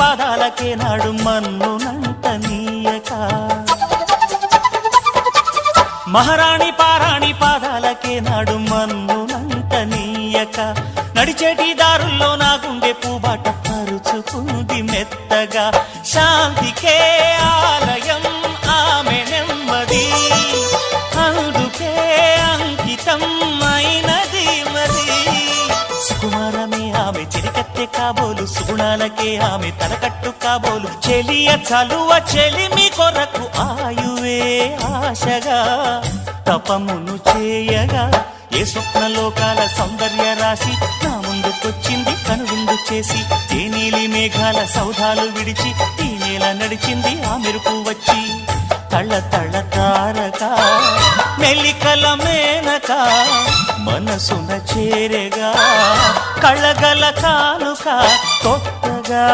పాదాలకే నాడు మన్నునంట నీయక మహారాణి పారాణి పాదాలకే నాడు మన్నునంట నీయక నడిచేటి దారుల్లో నా గుండె పూబాట పరుచుకుంది మెత్తగా. శాంతికే ఆలయం ఆమె నెమ్మది. అందుకే అంకితం అయినది మరి. సుకుమారమే ఆమె చిరికత్తె కాబోలు సుగుణాలకే ఆమె తలకట్టు కాబోలు. చెలియ చలువ చెలిమి కొరకు ఆయువే ఆశగా తపమును చేయగా ఏ స్వప్న లోకాల సౌందర్య రాశి నా ముందుకొచ్చింది కనువిందు చేసి ఏ నీలి మేఘాల సౌధాలు విడిచి ఈ నేల నడిచింది ఆ మెరుపు వచ్చి. తళ్ళ తళ్ళ తారక మెలికల మేనక మనసున చేరగా కళగల కానుక కొత్తగా